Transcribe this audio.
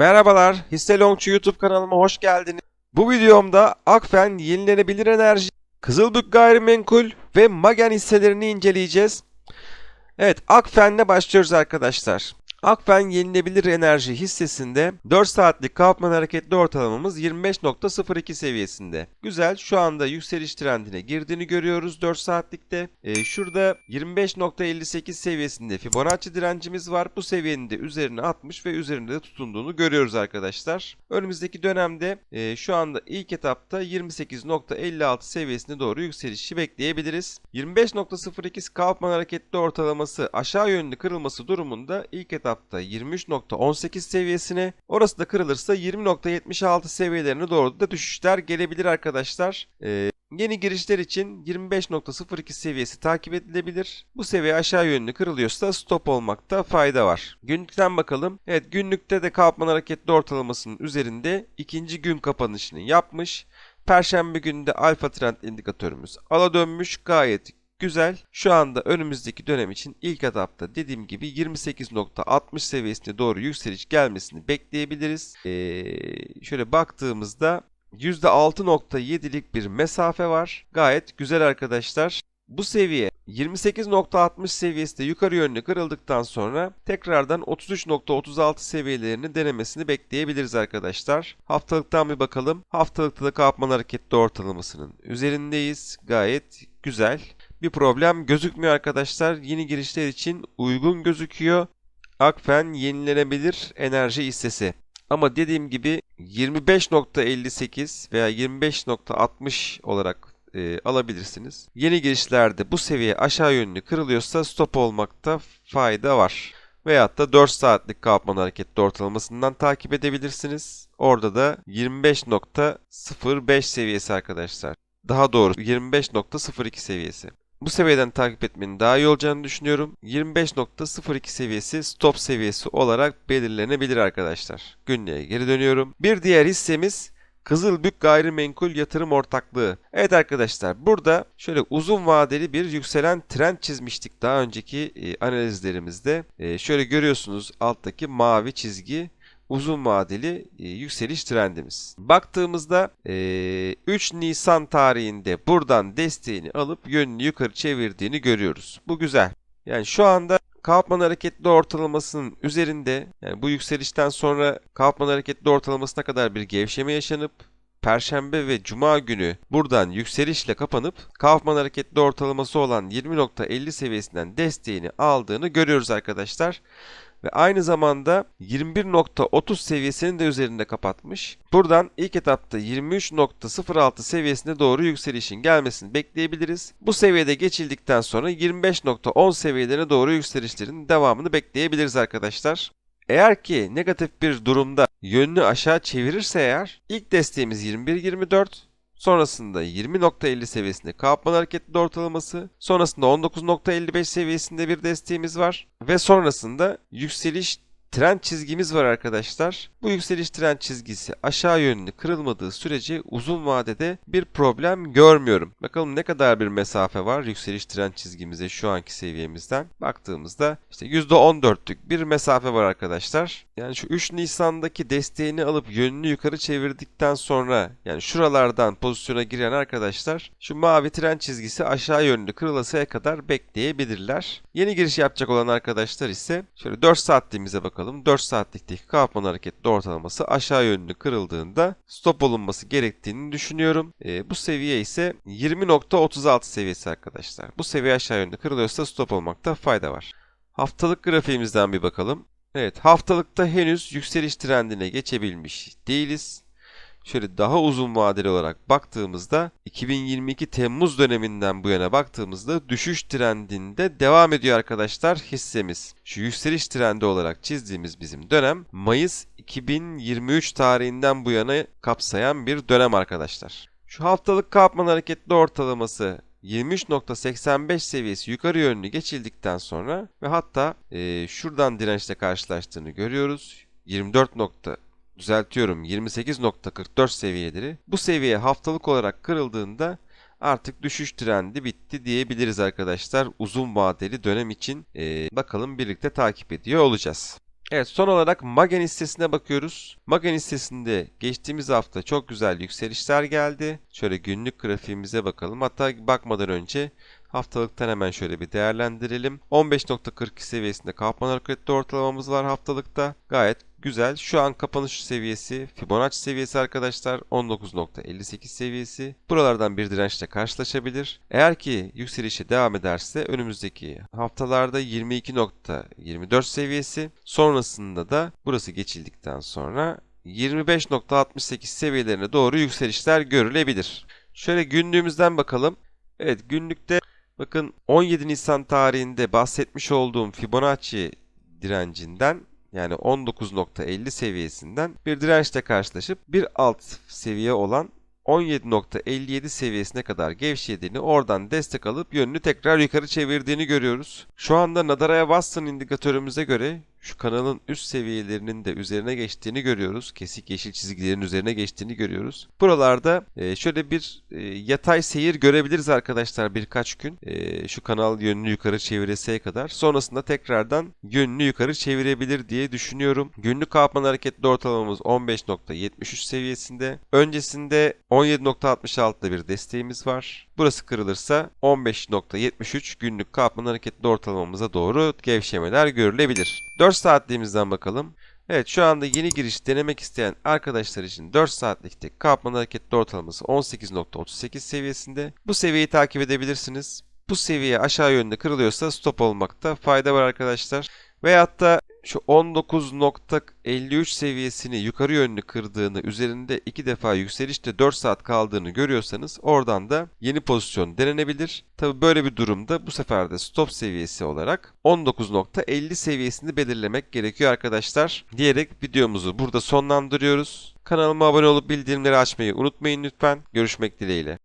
Merhabalar, Hisse Longçu YouTube kanalıma hoş geldiniz. Bu videomda Akfen yenilenebilir enerji, Kızılbük gayrimenkul ve Magen hisselerini inceleyeceğiz. Evet, Akfen'le başlıyoruz arkadaşlar. Akfen yenilebilir enerji hissesinde 4 saatlik Kaufman hareketli ortalamamız 25.02 seviyesinde. Güzel şu anda yükseliş trendine girdiğini görüyoruz 4 saatlikte. Ee, şurada 25.58 seviyesinde Fibonacci direncimiz var. Bu seviyenin de üzerine atmış ve üzerinde de tutunduğunu görüyoruz arkadaşlar. Önümüzdeki dönemde e, şu anda ilk etapta 28.56 seviyesine doğru yükselişi bekleyebiliriz. 25.02 Kaufman hareketli ortalaması aşağı yönlü kırılması durumunda ilk etapta 23.18 seviyesine, orası da kırılırsa 20.76 seviyelerine doğru da düşüşler gelebilir arkadaşlar. Ee, Yeni girişler için 25.02 seviyesi takip edilebilir. Bu seviye aşağı yönlü kırılıyorsa stop olmakta fayda var. Günlükten bakalım. Evet günlükte de Kaufman hareketli ortalamasının üzerinde ikinci gün kapanışını yapmış. Perşembe günü de alfa trend indikatörümüz ala dönmüş gayet güzel. Şu anda önümüzdeki dönem için ilk etapta dediğim gibi 28.60 seviyesine doğru yükseliş gelmesini bekleyebiliriz. Ee, şöyle baktığımızda %6.7'lik bir mesafe var. Gayet güzel arkadaşlar. Bu seviye 28.60 seviyesinde yukarı yönlü kırıldıktan sonra tekrardan 33.36 seviyelerini denemesini bekleyebiliriz arkadaşlar. Haftalıktan bir bakalım. Haftalıkta da Kaufman hareketli ortalamasının üzerindeyiz. Gayet güzel. Bir problem gözükmüyor arkadaşlar. Yeni girişler için uygun gözüküyor. Akfen yenilenebilir enerji hissesi. Ama dediğim gibi 25.58 veya 25.60 olarak e, alabilirsiniz. Yeni girişlerde bu seviye aşağı yönlü kırılıyorsa stop olmakta fayda var. Veyahut da 4 saatlik Kaufman hareketli ortalamasından takip edebilirsiniz. Orada da 25.05 seviyesi arkadaşlar. Daha doğru 25.02 seviyesi. Bu seviyeden takip etmenin daha iyi olacağını düşünüyorum. 25.02 seviyesi stop seviyesi olarak belirlenebilir arkadaşlar. Günlüğe geri dönüyorum. Bir diğer hissemiz Kızılbük Gayrimenkul Yatırım Ortaklığı. Evet arkadaşlar burada şöyle uzun vadeli bir yükselen trend çizmiştik daha önceki e, analizlerimizde. E, şöyle görüyorsunuz alttaki mavi çizgi uzun vadeli e, yükseliş trendimiz. Baktığımızda e, 3 Nisan tarihinde buradan desteğini alıp yönünü yukarı çevirdiğini görüyoruz. Bu güzel. Yani şu anda Kaufman hareketli ortalamasının üzerinde yani bu yükselişten sonra Kaufman hareketli ortalamasına kadar bir gevşeme yaşanıp Perşembe ve Cuma günü buradan yükselişle kapanıp Kaufman hareketli ortalaması olan 20.50 seviyesinden desteğini aldığını görüyoruz arkadaşlar ve aynı zamanda 21.30 seviyesinin de üzerinde kapatmış. Buradan ilk etapta 23.06 seviyesine doğru yükselişin gelmesini bekleyebiliriz. Bu seviyede geçildikten sonra 25.10 seviyelerine doğru yükselişlerin devamını bekleyebiliriz arkadaşlar. Eğer ki negatif bir durumda yönünü aşağı çevirirse eğer ilk desteğimiz 21.24 Sonrasında 20.50 seviyesinde Kaufman hareketli ortalaması, sonrasında 19.55 seviyesinde bir desteğimiz var ve sonrasında yükseliş trend çizgimiz var arkadaşlar. Bu yükseliş trend çizgisi aşağı yönlü kırılmadığı sürece uzun vadede bir problem görmüyorum. Bakalım ne kadar bir mesafe var yükseliş trend çizgimize şu anki seviyemizden. Baktığımızda işte %14'lük bir mesafe var arkadaşlar. Yani şu 3 Nisan'daki desteğini alıp yönünü yukarı çevirdikten sonra yani şuralardan pozisyona giren arkadaşlar şu mavi trend çizgisi aşağı yönlü kırılasıya kadar bekleyebilirler. Yeni giriş yapacak olan arkadaşlar ise şöyle 4 saatliğimize bakalım bakalım. 4 saatlikteki Kaufman hareketli ortalaması aşağı yönlü kırıldığında stop olunması gerektiğini düşünüyorum. E, bu seviye ise 20.36 seviyesi arkadaşlar. Bu seviye aşağı yönlü kırılıyorsa stop olmakta fayda var. Haftalık grafiğimizden bir bakalım. Evet haftalıkta henüz yükseliş trendine geçebilmiş değiliz. Şöyle daha uzun vadeli olarak baktığımızda 2022 Temmuz döneminden bu yana baktığımızda düşüş trendinde devam ediyor arkadaşlar hissemiz. Şu yükseliş trendi olarak çizdiğimiz bizim dönem Mayıs 2023 tarihinden bu yana kapsayan bir dönem arkadaşlar. Şu haftalık Kaufman hareketli ortalaması 23.85 seviyesi yukarı yönlü geçildikten sonra ve hatta e, şuradan dirençle karşılaştığını görüyoruz. 24 düzeltiyorum 28.44 seviyeleri. Bu seviye haftalık olarak kırıldığında artık düşüş trendi bitti diyebiliriz arkadaşlar. Uzun vadeli dönem için ee, bakalım birlikte takip ediyor olacağız. Evet son olarak Magen hissesine bakıyoruz. Magen hissesinde geçtiğimiz hafta çok güzel yükselişler geldi. Şöyle günlük grafiğimize bakalım. Hatta bakmadan önce haftalıktan hemen şöyle bir değerlendirelim. 15.42 seviyesinde kapman hareketli ortalamamız var haftalıkta. Gayet güzel. Şu an kapanış seviyesi Fibonacci seviyesi arkadaşlar 19.58 seviyesi. Buralardan bir dirençle karşılaşabilir. Eğer ki yükselişe devam ederse önümüzdeki haftalarda 22.24 seviyesi. Sonrasında da burası geçildikten sonra 25.68 seviyelerine doğru yükselişler görülebilir. Şöyle günlüğümüzden bakalım. Evet günlükte bakın 17 Nisan tarihinde bahsetmiş olduğum Fibonacci direncinden yani 19.50 seviyesinden bir dirençle karşılaşıp bir alt seviye olan 17.57 seviyesine kadar gevşediğini, oradan destek alıp yönünü tekrar yukarı çevirdiğini görüyoruz. Şu anda Nadaraya Watson indikatörümüze göre şu kanalın üst seviyelerinin de üzerine geçtiğini görüyoruz. Kesik yeşil çizgilerin üzerine geçtiğini görüyoruz. Buralarda e, şöyle bir e, yatay seyir görebiliriz arkadaşlar birkaç gün. E, şu kanal yönünü yukarı çevireseye kadar. Sonrasında tekrardan yönünü yukarı çevirebilir diye düşünüyorum. Günlük kapman hareketli ortalamamız 15.73 seviyesinde. Öncesinde 17.66'da bir desteğimiz var. Burası kırılırsa 15.73 günlük kapman hareketli ortalamamıza doğru gevşemeler görülebilir. 4 saatliğimizden bakalım. Evet şu anda yeni giriş denemek isteyen arkadaşlar için 4 saatlikte kapman hareketli ortalaması 18.38 seviyesinde. Bu seviyeyi takip edebilirsiniz. Bu seviye aşağı yönde kırılıyorsa stop olmakta fayda var arkadaşlar. Veyahut da şu 19.53 seviyesini yukarı yönlü kırdığını, üzerinde iki defa yükselişte 4 saat kaldığını görüyorsanız oradan da yeni pozisyon denenebilir. Tabi böyle bir durumda bu sefer de stop seviyesi olarak 19.50 seviyesini belirlemek gerekiyor arkadaşlar. Diyerek videomuzu burada sonlandırıyoruz. Kanalıma abone olup bildirimleri açmayı unutmayın lütfen. Görüşmek dileğiyle.